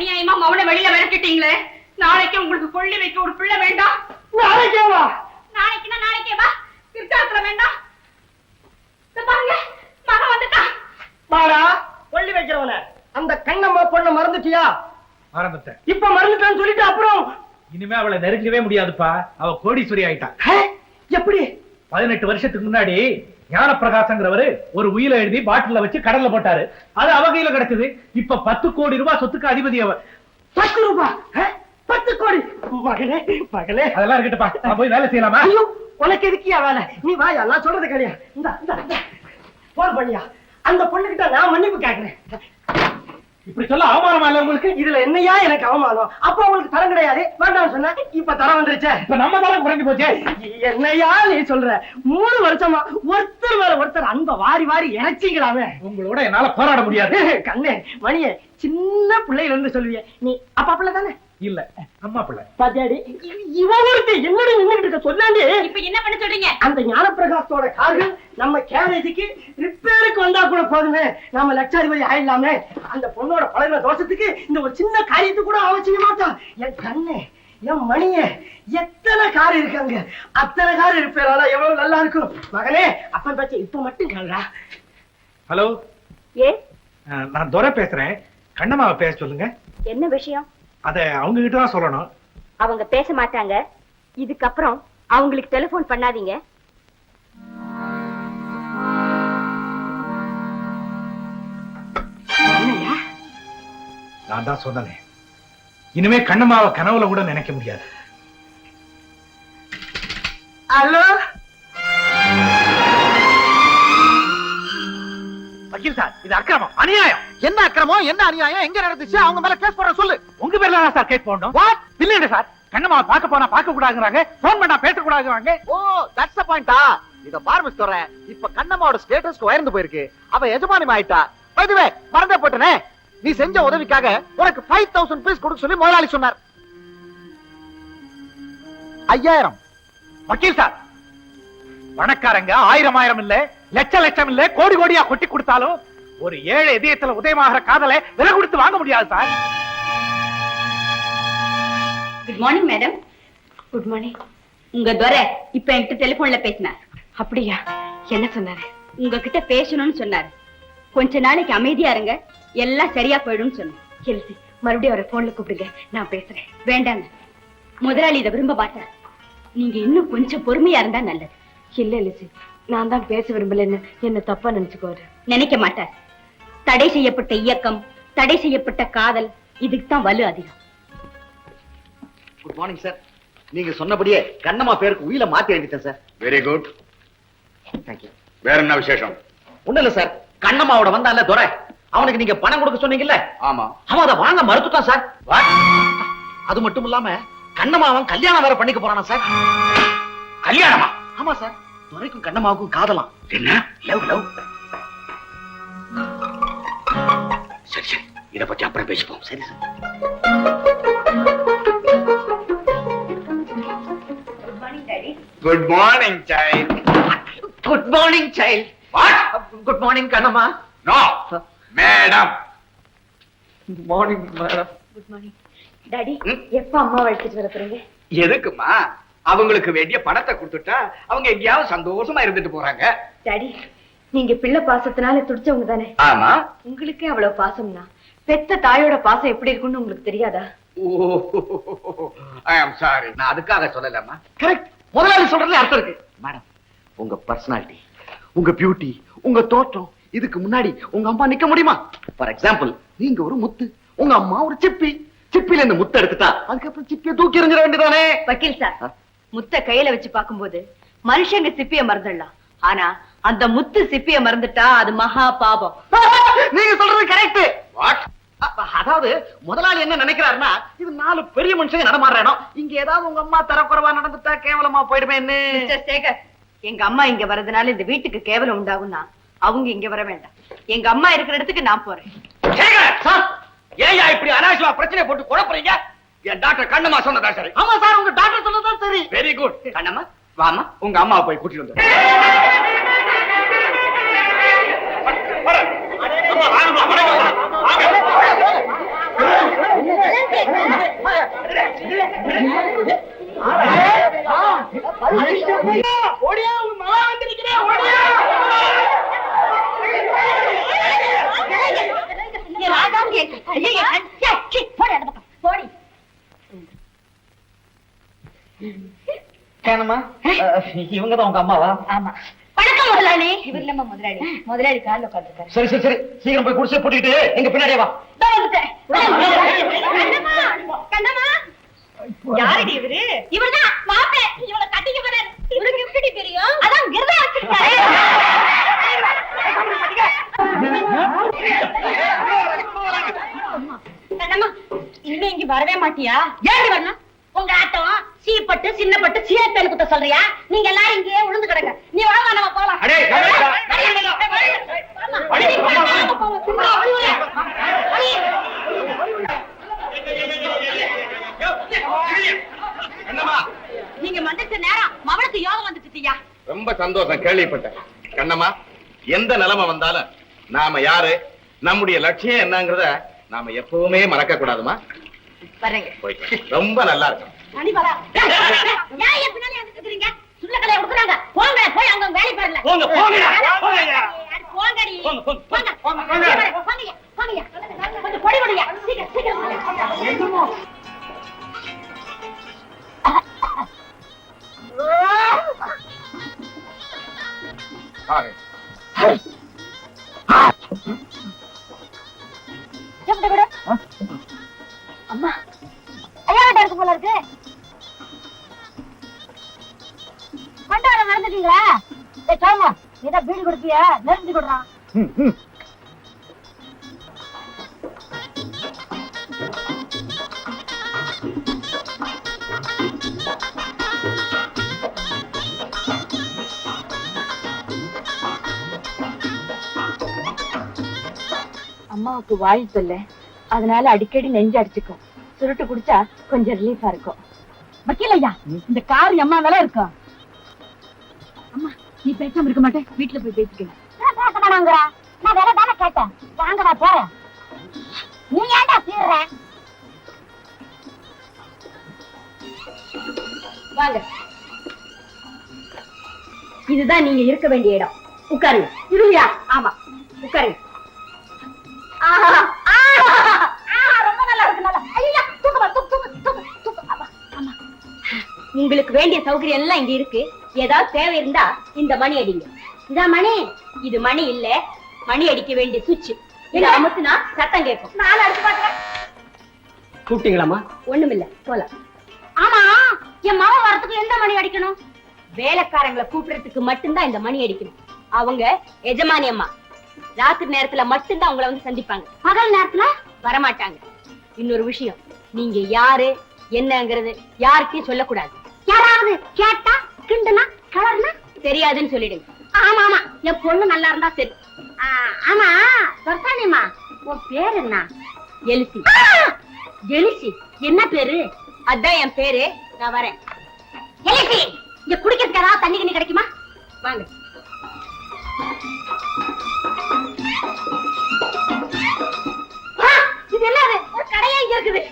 அநியாயமா மௌன வெளியில விளக்கிட்டீங்களே நாளைக்கு உங்களுக்கு கொள்ளி வைக்க ஒரு பிள்ளை வேண்டாம். நாளைக்கே வா நாளைக்குன்னா நாளைக்கே வா பிற்காலத்துல வேண்டாம் பாருங்க வந்துட்டான். கொள்ளி வைக்கிறவன. அந்த கண்ணம்மா பொண்ணை மறந்துட்டியா? ஆரம்பித்தேன் இப்ப மறந்துட்டான்னு சொல்லிட்டு அப்புறம்? இனிமே அவளை நெருங்கவே முடியாதுப்பா. அவ கோடீஸ்வரி ஆயிட்டா. ஹே, எப்படி? பதினெட்டு வருஷத்துக்கு முன்னாடி ஞானப்பிரகாசங்கிறவரு ஒரு உயிரை எழுதி பாட்டில வச்சு கடல்ல போட்டாரு. அது அவ கையில கிடைச்சது இப்ப பத்து கோடி ரூபாய் சொத்துக்கு அதிபதி அவ பத்து ரூபாய் பத்து கோடி? மகளே மகளே. அதெல்லாம் இருக்கட்டுப்பா நான் போய் வேலை செய்யலாமா? ஐயோ உனக்கு எதுக்கியா வேலை? நீ வாயா நான் சொல்றது கிடையா இந்த போன் பண்ணியா அந்த பொண்ணுகிட்ட நான் மன்னிப்பு கேட்கிறேன் இப்படி சொல்ல அவமானமா இல்ல உங்களுக்கு? இதுல என்னையா எனக்கு அவமானம்? அப்ப உங்களுக்கு தரம் கிடையாது. வேண்டாம் சொன்ன இப்ப தரம் வந்துருச்சே. இப்ப நம்ம தரம் குறைஞ்சு போச்சே? என்னையா நீ சொல்ற? மூணு வருஷமா ஒருத்தர் மேல ஒருத்தர் அன்ப வாரி வாரி இறைச்சிங்களாமே. உங்களோட என்னால போராட முடியாது. கண்ணே மணியே சின்ன பிள்ளையில இருந்து சொல்லுவிய. நீ அப்பா பிள்ளை தானே? இல்ல. அம்மா பிள்ளை. பாத்தியாடி இ- இவ ஒருத்தி என்னடி நின்னுட்டு இருக்க? சொல்லாண்டி இப்ப என்ன பண்ண சொல்றீங்க? அந்த ஞானப்பிரகாசத்தோட கார்கள் நம்ம கேரேஜுக்கு ரிப்பேருக்கு வந்தா கூட போதுமே. நாம லட்சாதிபதி ஆயிடலாமே. அந்த பொண்ணோட பழகின தோஷத்துக்கு இந்த ஒரு சின்ன காரியத்துக்கு கூட அவசியம் மாட்டான் என் கண்ணே என் மணியே எத்தனை கார் இருக்காங்க? அத்தனை கார் ரிப்பேர் எவ்வளவு நல்லா இருக்கும். மகனே அப்பன் பேச்ச இப்ப மட்டும் கேளுடா. ஹலோ. ஏ? நான் துரை பேசுறேன். கண்ணம்மாவை பேச சொல்லுங்க. என்ன விஷயம்? அத அவங்க கிட்ட தான் சொல்லணும். அவங்க பேச மாட்டாங்க. இதுக்கப்புறம் அவங்களுக்கு டெலிபோன் பண்ணாதீங்க? நான் தான் சொன்னேன். இனிமே கண்ணம்மாவை கனவுல கூட நினைக்க முடியாது. ஹலோ? வக்கீல் சார் இது அக்கிரமம் அநியாயம். என்ன அக்கிரமம் என்ன அநியாயம் எங்க நடந்துச்சு? அவங்க மேல கேஸ் போட சொல்லு. உங்க பேர்ல தான் சார் கேஸ் போடணும். இல்ல சார். கண்ணம்மாவை பார்க்க போனா பார்க்க கூடாதுங்கிறாங்க. போன் பண்ணா பேச கூடாதுங்கிறாங்க ஓ தட்ஸ் பாயிண்டா இத பாரு மிஸ்டர் இப்ப கண்ணம்மாவோட ஸ்டேட்டஸ் உயர்ந்து போயிருக்கு. அவ எஜமானி ஆயிட்டா பைதுவே மறந்தே போட்டனே. நீ செஞ்ச உதவிக்காக உனக்கு ஃபைவ் தௌசண்ட் பீஸ் கொடுக்க சொல்லி முதலாளி சொன்னார். ஐயாயிரம். வக்கீல் சார். பணக்காரங்க ஆயிரம் ஆயிரம் இல்ல லட்ச லட்சம் இல்ல கோடி கோடியா கொட்டி கொடுத்தாலும் ஒரு ஏழை இதயத்துல உதயமாகிற காதலை விலை கொடுத்து வாங்க முடியாது sir good morning madam good morning உங்க துரை இப்ப என்கிட்ட டெலிபோன்ல பேசினார். அப்படியா? என்ன சொன்னாரு? உங்ககிட்ட பேசணும்னு சொன்னாரு. கொஞ்ச நாளைக்கு அமைதியா இருங்க. எல்லாம் சரியா போயிடும்னு சொன்னேன் எல்சி மறுபடியும் அவரை போன்ல கூப்பிடுங்க. நான் பேசுறேன். வேண்டாங்க. முதலாளி இதை விரும்ப மாட்டார். நீங்க இன்னும் கொஞ்சம் பொறுமையா இருந்தா நல்லது. இல்ல எலிசி. நான் தான் பேச விரும்பலன்னு என்ன தப்பா நினைச்சுக்கோரு நினைக்க மாட்டார். தடை செய்யப்பட்ட இயக்கம் தடை செய்யப்பட்ட காதல் இதுக்கு தான் வலு அதிகம். குட் மார்னிங் சார் நீங்க சொன்னபடியே கண்ணம்மா பேருக்கு உயில மாத்தி எழுதிட்டேன் சார் வெரி குட் தேங்க்யூ வேற என்ன விசேஷம்? ஒண்ணு இல்ல சார் கண்ணம்மாவோட வந்தான்ல துரை. அவனுக்கு நீங்க பணம் கொடுக்க சொன்னீங்கல்ல? ஆமா. அவன் அதை வாங்க மறுத்துட்டான் சார் அது மட்டும் இல்லாம கண்ணம்மா அவன் கல்யாணம் வேற பண்ணிக்க போறானா சார் கல்யாணமா? ஆமா சார் துரைக்கும் கண்ணம்மாவுக்கும் காதலாம். என்ன? லவ் லவ் பத்தி அப்புறம் பேசிப்போம் சரி sir good morning child good morning child what good morning Kannamma no madam good morning madam good morning daddy? எப்ப அம்மா அழைச்சிட்டு வர போறீங்க? எதுக்குமா? அவங்களுக்கு வேண்டிய பணத்தை கொடுத்துட்டா அவங்க எங்கேயாவது சந்தோஷமா இருந்துட்டு போறாங்க. டாடி நீங்க பிள்ளை பாசத்தினால துடிச்சவங்க தானே? ஆமா. உங்களுக்கே அவ்வளவு பாசம்னா? பெத்த தாயோட பாசம் எப்படி இருக்கும்னு உங்களுக்கு தெரியாதா? ஓ ஐ அம் சாரி நான் அதுக்காக சொல்லலம்மா. கரெக்ட் முதலாளி சொல்றதுல அர்த்தம் இருக்கு. மேடம் உங்க பர்சனாலிட்டி உங்க பியூட்டி உங்க தோற்றம் இதுக்கு முன்னாடி உங்க அம்மா நிக்க முடியுமா? ஃபார் எக்ஸாம்பிள் நீங்க ஒரு முத்து உங்க அம்மா ஒரு சிப்பி. சிப்பில இந்த முத்து எடுத்துட்டா அதுக்கப்புறம் சிப்பியை தூக்கி எறிஞ்சிட வேண்டியதானே வக்கீல் சார் முத்த கையில வச்சு பாக்கும்போது மனுஷங்க சிப்பிய மறந்துடலாம். ஆனா அந்த முத்து சிப்பிய மறந்துட்டா அது மகா பாபம். நீங்க சொல்றது கரெக்ட் வாட் அதாவது முதலாளி என்ன நினைக்கிறாருன்னா இது நாலு பெரிய மனுஷங்க நடமாடுற இடம் இங்க ஏதாவது உங்க அம்மா தரக்குறைவா நடந்துட்டா கேவலமா சேகர் எங்க அம்மா இங்க வரதுனால இந்த வீட்டுக்கு கேவலம் உண்டாகும்னா அவங்க இங்க வர வேண்டாம். எங்க அம்மா இருக்கிற இடத்துக்கு நான் போறேன். ஏயா இப்படி அனாவசியமா பிரச்சனை போட்டு குழப்பறீங்க? என் டாக்டர் கண்ணம்மா சொன்னதா சரி? ஆமா சார் உங்க டாக்டர் சொன்னதான் சரி. வெரி குட் கண்ணம்மா வாமா உங்க அம்மாவை போய் கூட்டிட்டு வந்து ஓடியா உங்க அம்மாவா? ஆமா. வணக்கம் முதலாளி. முதலாளி. முதலாளி கால உட்காந்துருக்காரு சரி சரி சரி. சீக்கிரம் போய் குடிச்சு போட்டுக்கிட்டு எங்க பின்னாடியே வா. கண்ணம்மா, கண்ணம்மா. யாரடி இவரு? இவர்தான். மாப்பிள்ளை இவளை கட்டிக்க போறாரு. இவருக்கு எப்படி தெரியும்? அதான் கிருதா வச்சிருக்காரு. கண்ணம்மா இனிமே இங்க வரவே மாட்டியா? ஏன்? வரணும். உங்க ஆட்டம் சீப்பட்டு சின்னப்பட்டு சீரத்தேன் குத்த சொல்றியா? நீங்க எல்லாரும் இங்கேயே உளுந்து கிடங்க நீ வாங்க நம்ம போலாம் அடே, ஆமா. அடே, வாங்க, போவோம். சும்மா அழுவுற. அழு. கண்ணம்மா நீங்க வந்துட்ட நேரம் மவளுக்கு யோகம் வந்துச்சுயா ரொம்ப சந்தோஷம் கேள்விப்பட்டேன். கண்ணம்மா எந்த நிலைமை வந்தாலும் நாம யாரு நம்முடைய லட்சியம் என்னங்கறத நாம எப்பவுமே மறக்க கூடாதுமா ரொம்ப நல்லா இருக்கும். மணி வர மறந்துட்டீங்களா ஏய் சாமா நீதான் பீடி கொடுப்பியா? நெருஞ்சி கொடுறான் அம்மாவுக்கு வாய் சொல்ல. அதனால அடிக்கடி நெஞ்சு அடிச்சுக்கும். சுருட்டு குடிச்சா கொஞ்சம் ரிலீஃபா இருக்கும். வக்கீல் ஐயா இந்த கார் எம்மா வேலை இருக்கும் அம்மா நீ பேசாம இருக்க மாட்டேன் வீட்டுல போய் பேசிக்கலாம். நான் பேச வேணாங்கிறா நான் வேலை தானே கேட்டேன் வாங்கடா போறேன். நீ ஏன்டா சீர்ற? வாங்க. இதுதான் நீங்க இருக்க வேண்டிய இடம். உட்காருங்க. இருவியா ஆமா. உட்காருங்க. உங்களுக்கு வேண்டிய சௌகரியம் எல்லாம் இங்க இருக்கு. ஏதாவது தேவை இருந்தா இந்த மணி அடிங்க. இந்த மணி? இது மணி இல்ல. மணி அடிக்க வேண்டிய சுவிட்ச். இத அமுத்துனா சத்தம் கேட்கும். நாலு அடுத்து பாக்குறேன். கூப்பிட்டீங்களாமா ஒண்ணுமில்ல. போலாம். ஆமா என் மாமா வரத்துக்கு எந்த மணி அடிக்கணும்? வேலைக்காரங்களை கூப்பிடுறதுக்கு மட்டும்தான் இந்த மணி அடிக்கணும். அவங்க எஜமானி அம்மா. ராத்திரி நேரத்துல மட்டும்தான் உங்களை வந்து சந்திப்பாங்க. பகல் நேரத்துல? வரமாட்டாங்க. இன்னொரு விஷயம். நீங்க யாரு என்னங்கிறது யாருக்கும் சொல்லக்கூடாது. யாராவது கேட்டா கிண்டுனா கலர்னா? தெரியாதுன்னு சொல்லிடுங்க. ஆமா ஆமா. என் பொண்ணு நல்லா இருந்தா சரி. ஆமா சொர்சானிமா உன் பேர் என்ன? எலிசி எலிசி என்ன பேரு? அதான் என் பேரு. நான் வரேன். எலிசி இங்க குடிக்கிறதுக்கு ஏதாவது தண்ணி கண்ணி கிடைக்குமா? வாங்க. இது என்னது? ஒரு கடையா இங்க இருக்குது.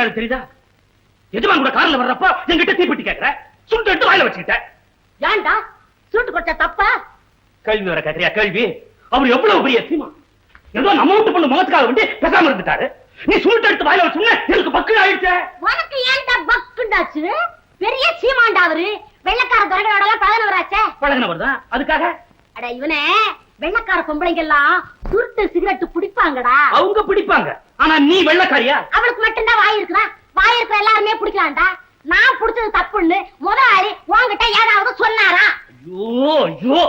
மரியாதை தெரியுதா? எஜமான் கூட கார்ல வர்றப்போ என்கிட்ட தீப்பெட்டி கேக்குற. சுண்டு எடுத்து வாயில வச்சுக்கிட்டேன் ஏன்டா? சூட்டு கொடுத்த தப்பா? கேள்வி வர கேக்குறியா? கேள்வி. அவர் எவ்வளவு பெரிய சீமா? ஏதோ நம்ம வீட்டு பொண்ணு முகத்துக்காக வேண்டி பேசாம இருந்துட்டாரு. நீ சுருட்டு எடுத்து வாயில வச்சுன்னு எனக்கு பக்கு ஆயிடுச்சே? உனக்கு ஏன்டா பக்குண்டாச்சு? பெரிய சீமாண்டா அவரு. வெள்ளக்கார துறைகளோட எல்லாம் பழகினவராச்சே. பழகினவர் தான் அதுக்காக? அட இவனே வெள்ளக்கார பொம்பளைங்க எல்லாம் சுருட்டு சிகரெட் பிடிப்பாங்கடா. அவங்க பிடிப்பாங்க. ஆனா நீ வெள்ளக்காரியா? அவளுக்கு மட்டும்தான் வாய் இருக்குதா? வாய் இருக்கிற எல்லாருமே பிடிக்கலாம்டா. நான் பிடிச்சது தப்புன்னு முதலாளி உங்ககிட்ட ஏதாவது சொன்னாரா? ஐயோ ஐயோ.